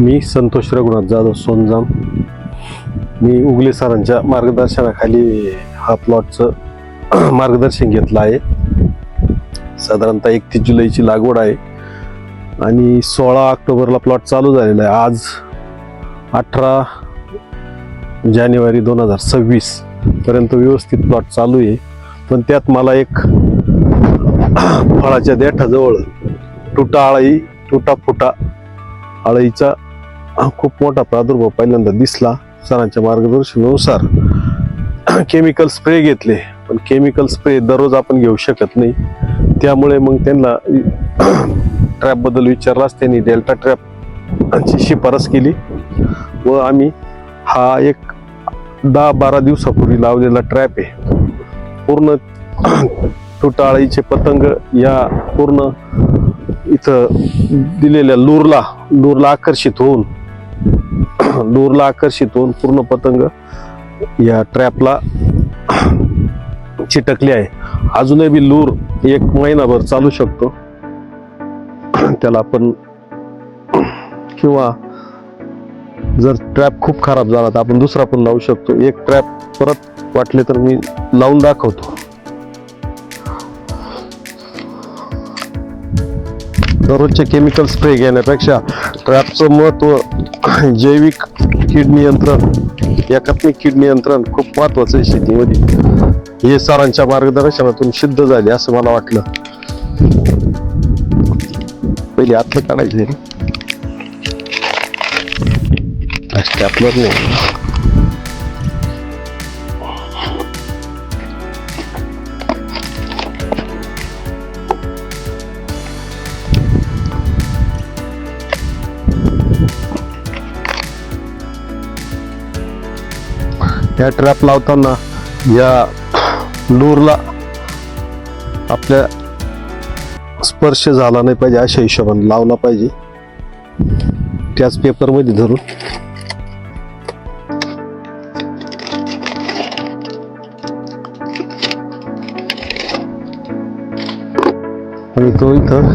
मी संतोष रघुनाथ जाधव सोनजाम. मी उगले सरांच्या मार्गदर्शनाखाली हा प्लॉटचं मार्गदर्शन घेतलं आहे. साधारणतः एकतीस जुलैची लागवड आहे. आणि सोळा ऑक्टोबरला प्लॉट चालू झालेला आहे. आज अठरा जानेवारी दोन हजार सव्वीस पर्यंत व्यवस्थित प्लॉट चालू आहे. पण त्यात मला एक फळाच्या देठाजवळ तुटा आळई तुटा फुटा आळीचा खूप मोठा प्रादुर्भाव पहिल्यांदा दिसला सरांच्या मार्गदर्शनानुसार. केमिकल स्प्रे घेतले पण केमिकल स्प्रे दररोज आपण घेऊ शकत नाही. त्यामुळे मग त्यांना ट्रॅपबद्दल विचारलाच त्यांनी डेल्टा ट्रॅपची शिफारस केली. व आम्ही हा एक दहा बारा दिवसापूर्वी लावलेला ट्रॅप आहे. पूर्ण तुटाळीचे पतंग या पूर्ण इथं दिलेल्या लूरला लूरला आकर्षित होऊन लूरला आकर्षित होऊन पूर्ण पतंग या ट्रॅपला चिटकली आहे. अजूनही बी लूर एक महिनाभर चालू शकतो. त्याला आपण किंवा जर ट्रॅप खूप खराब झाला तर आपण दुसरा पण लावू शकतो. एक ट्रॅप परत वाटले तर मी लावून दाखवतो. दररोजचे केमिकल स्प्रे घेण्यापेक्षा ट्रॅपचं महत्त्व जैविक कीड नियंत्रण एकात्मिक कीड नियंत्रण खूप महत्त्वाचं आहे शेतीमध्ये. हे सरांच्या मार्गदर्शनातून सिद्ध झाले असं मला वाटलं. पहिले आतलं काढायचं. आहे नाही. या ट्रॅप लावताना या लूरला आपल्या स्पर्श झाला नाही पाहिजे अशा हिशोबाने लावला पाहिजे. त्याच पेपरमध्ये धरून. आणि तो इथं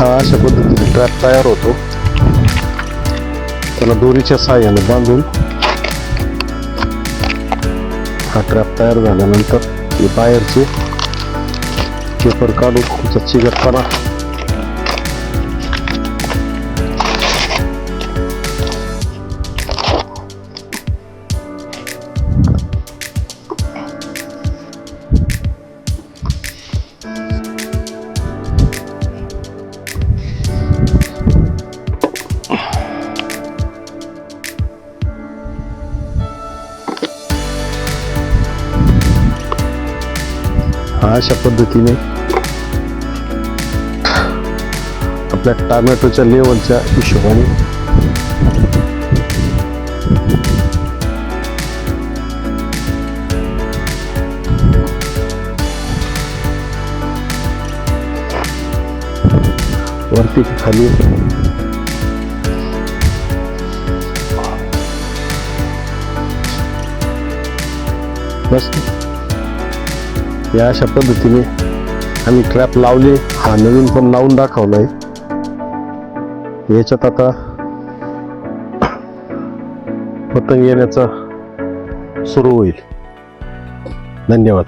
हा अशा पद्धतीने ट्रॅप तयार होतो. त्याला दोरीच्या सहाय्याने बांधून हा ट्रॅप तयार झाल्यानंतर बाहेरचे पेपर काढून त्याचा चिगटपणा अशा पद्धतीने आपल्या टॅमॅटोच्या लेवलच्या हिशोबाने. वरती खाली. बस. या अशा पद्धतीने आम्ही ट्रॅप लावले. हा नवीन पण लावून दाखवलाय. याच्यात आता पतंग येण्याचा सुरू होईल. धन्यवाद.